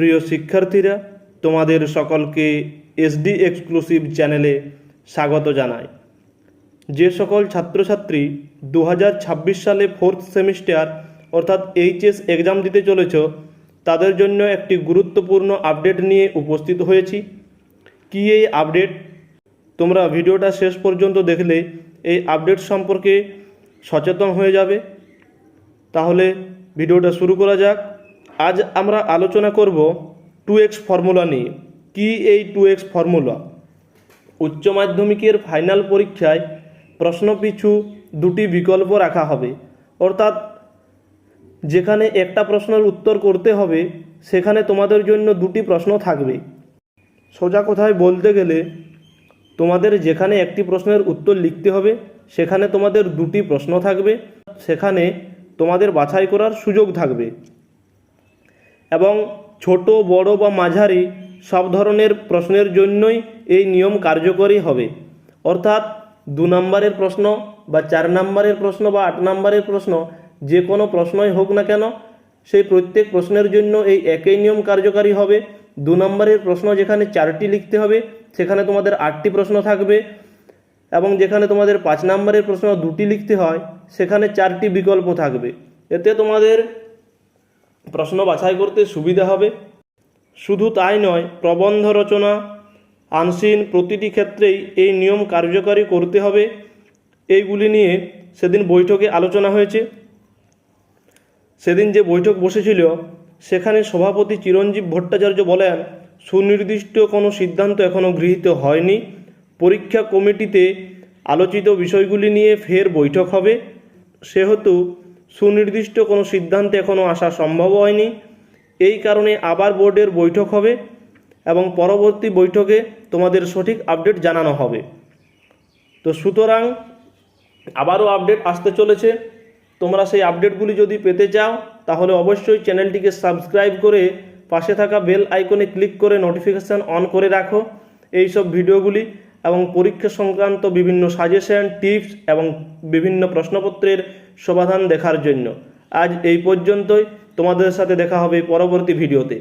প্রিয় শিক্ষার্থীরা, তোমাদের সকলকে এসডি এক্সক্লুসিভ চ্যানেলে স্বাগত জানাই। যে সকল ছাত্রছাত্রী দু হাজার ছাব্বিশ সালে ফোর্থ সেমিস্টার অর্থাৎ এইচএস এক্সাম দিতে চলেছ, তাদের জন্য একটি গুরুত্বপূর্ণ আপডেট নিয়ে উপস্থিত হয়েছি। কী এই আপডেট তোমরা ভিডিওটা শেষ পর্যন্ত দেখলে এই আপডেট সম্পর্কে সচেতন হয়ে যাবে। তাহলে ভিডিওটা শুরু করা যাক। আজ আমরা আলোচনা করব টু এক্স ফর্মুলা নিয়ে। কি এই টু এক্স ফর্মুলা? উচ্চ মাধ্যমিকের ফাইনাল পরীক্ষায় প্রশ্ন পিছু দুটি বিকল্প রাখা হবে। অর্থাৎ যেখানে একটা প্রশ্নের উত্তর করতে হবে, সেখানে তোমাদের জন্য দুটি প্রশ্ন থাকবে। সোজা কথায় বলতে গেলে, তোমাদের যেখানে একটি প্রশ্নের উত্তর লিখতে হবে, সেখানে তোমাদের দুটি প্রশ্ন থাকবে, সেখানে তোমাদের বাছাই করার সুযোগ থাকবে। এবং ছোট, বড় বা মাঝারি সব ধরনের প্রশ্নের জন্যই এই নিয়ম কার্যকরী হবে। অর্থাৎ দু নম্বরের প্রশ্ন বা চার নম্বরের প্রশ্ন বা আট নম্বরের প্রশ্ন যে কোনো প্রশ্নই হোক না কেন, সেই প্রত্যেক প্রশ্নের জন্য এই একই নিয়ম কার্যকারী হবে। দু নম্বরের প্রশ্ন যেখানে চারটি লিখতে হবে, সেখানে তোমাদের আটটি প্রশ্ন থাকবে এবং যেখানে তোমাদের পাঁচ নম্বরের প্রশ্ন দুটি লিখতে হয়, সেখানে চারটি বিকল্প থাকবে। এতে তোমাদের প্রশ্ন বাছাই করতে সুবিধা হবে। শুধু তাই নয়, প্রবন্ধ রচনা, আনসিন প্রতিটি ক্ষেত্রেই এই নিয়ম কার্যকারী করতে হবে। এইগুলি নিয়ে সেদিন বৈঠকে আলোচনা হয়েছে। সেদিন যে বৈঠক বসেছিল, সেখানে সভাপতি চিরঞ্জীব ভট্টাচার্য বলেন, সুনির্দিষ্ট কোনো সিদ্ধান্ত এখনও গৃহীত হয়নি। পরীক্ষা কমিটিতে আলোচিত বিষয়গুলি নিয়ে ফের বৈঠক হবে। সেহেতু সুনির্দিষ্ট কোনো সিদ্ধান্তে এখনও আসা সম্ভব হয়নি। এই কারণে আবার বোর্ডের বৈঠক হবে এবং পরবর্তী বৈঠকে তোমাদের সঠিক আপডেট জানানো হবে। তো সুতরাং আবারও আপডেট আসতে চলেছে। তোমরা সেই আপডেটগুলি যদি পেতে চাও, তাহলে অবশ্যই চ্যানেলটিকে সাবস্ক্রাইব করে পাশে থাকা বেল আইকনে ক্লিক করে নোটিফিকেশান অন করে রাখো। এইসব ভিডিওগুলি এবং পরীক্ষা সংক্রান্ত বিভিন্ন সাজেশন টিপস এবং বিভিন্ন প্রশ্নপত্রের সমাধান দেখার জন্য। আজ এই পর্যন্তই। তোমাদের সাথে দেখা হবে পরবর্তী ভিডিওতে